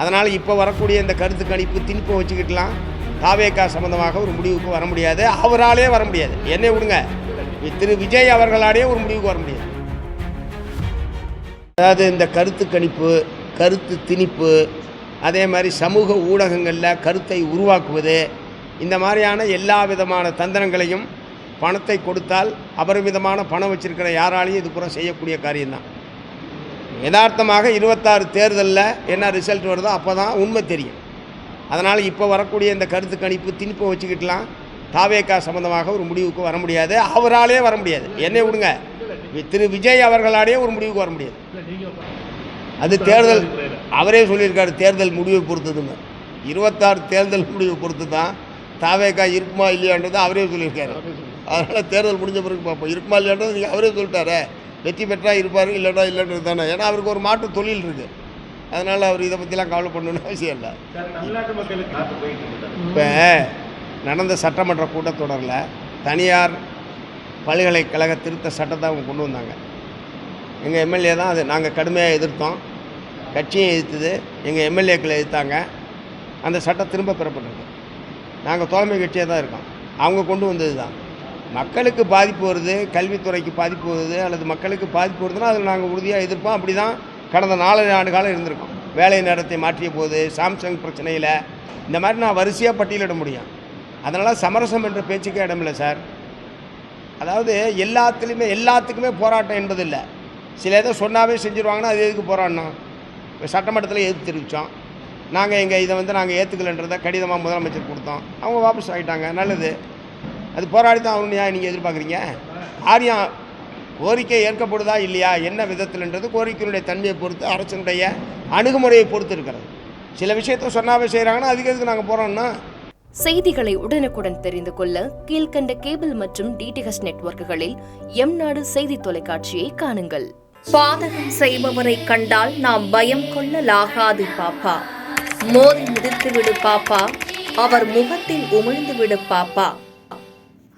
அதனால் இப்போ வரக்கூடிய இந்த கருத்து கணிப்பு திணிப்பை வச்சுக்கிட்டலாம் தாவேக்கா சம்மந்தமாக ஒரு முடிவுக்கு வர முடியாது. அவராலே வர முடியாது. என்னை விடுங்க. திரு விஜய் அவர்களாலேயே ஒரு முடிவுக்கு வர முடியாது. அதாவது இந்த கருத்து கணிப்பு கருத்து திணிப்பு அதே மாதிரி சமூக ஊடகங்களில் கருத்தை உருவாக்குவது இந்த மாதிரியான எல்லா விதமான தந்திரங்களையும் பணத்தை கொடுத்தால் அபரிமிதமான பணம் வச்சிருக்கிற யாராலையும் இது பூரா செய்யக்கூடிய காரியம்தான். யதார்த்தமாக இருபத்தாறு தேர்தலில் என்ன ரிசல்ட் வருதோ அப்போ தான் உண்மை தெரியும். அதனால் இப்போ வரக்கூடிய இந்த கருத்து கணிப்பு திணிப்பை வச்சுக்கிட்டலாம் தாவேக்கா சம்மந்தமாக ஒரு முடிவுக்கு வர முடியாது. அவராலே வர முடியாது. என்னை விடுங்க. திரு விஜய் அவர்களாலேயே ஒரு முடிவுக்கு வர முடியாது. அது தேர்தல் அவரே சொல்லியிருக்காரு தேர்தல் முடிவை பொறுத்ததுங்க இருபத்தாறு தேர்தல் முடிவை பொறுத்து தான் தாவேக்கா இருக்குமா இல்லையான்றது அவரே சொல்லியிருக்காரு. அதனால் தேர்தல் முடிஞ்ச பிறகு பார்ப்போம். இருக்குமா இல்லையான்றது நீங்கள் அவரே சொல்லிட்டாரே. வெற்றி பெற்றா இருப்பார் இல்லைனா இல்லைன்றது தானே. ஏன்னா அவருக்கு ஒரு மாட்டு தொழில் இருக்குது அதனால் அவர் இதை பற்றிலாம் கவலை பண்ணணும்னு அவசியம் இல்லை. இப்போ நடந்த சட்டமன்ற கூட்டத்தொடரில் தனியார் பல்கலைக்கழக திருத்த சட்டத்தை அவங்க கொண்டு வந்தாங்க. எங்கள் எம்எல்ஏ தான் அது. நாங்கள் கடுமையாக எதிர்த்தோம். கட்சியும் எதிர்த்தது. எங்கள் எம்எல்ஏக்களை எதிர்த்தாங்க. அந்த சட்டம் திரும்ப பெறப்பட்டிருக்கு நாங்கள் தோழமை கட்சியாக தான் இருக்கோம். அவங்க கொண்டு வந்தது தான் மக்களுக்கு பாதிப்பு வருது கல்வித்துறைக்கு பாதிப்பு வருது அல்லது மக்களுக்கு பாதிப்பு வருதுன்னா அதில் நாங்கள் உறுதியாக எதிர்ப்போம். அப்படி தான் கடந்த நாலரை ஆண்டு காலம் இருந்திருக்கோம். வேலை நேரத்தை மாற்றிய போது சாம்சங் பிரச்சனையில் இந்த மாதிரி நான் வரிசையாக பட்டியலிட முடியும். அதனால் சமரசம் என்ற பேச்சுக்கே இடமில்லை சார். அதாவது எல்லாத்துலேயுமே எல்லாத்துக்குமே போராட்டம் என்பது இல்லை. சில எதை சொன்னாவே செஞ்சுருவாங்கன்னா அது எதுக்கு போராடணும் இப்போ சட்டமன்றத்தில் எதிர்ப்பு தெரிவித்தோம் நாங்கள் எங்கள் இதை வந்து நாங்கள் ஏற்றுக்கலன்றதை கடிதமாக முதலமைச்சர் கொடுத்தோம். அவங்க வாபஸ் ஆகிட்டாங்க நல்லது. அது போராடி தான் ஆகணும் ஏன் நீங்கள் எதிர்பார்க்குறீங்க? காரியம் கோரிக்கை ஏற்கப்படுதா இல்லையா? என்ன விதத்தில்ன்றது கோரிக்கையினுடைய தன்மையை பொறுத்து அரசினுடைய அணுகுமுறையை பொறுத்து இருக்கிறது. சில விஷயத்த சொன்னாவே செய்கிறாங்கன்னா அதுக்கு எதுக்கு நாங்கள் போகிறோம்னா செய்திகளை உடனுக்குடன் தெரிந்து கொள்ள கீழ்க்கண்ட கேபிள் மற்றும் டிடிஹெச் நெட்வொர்க்குகளில் எம் நாடு செய்தி தொலைக்காட்சியை காணுங்கள். பாதகம் செய்பவரை கண்டால் நாம் பயம் கொள்ளலாகாது பாப்பா. மோதி மிதித்து விடு பாப்பா. அவர் முகத்தில் உமிழ்ந்து விடு பாப்பா.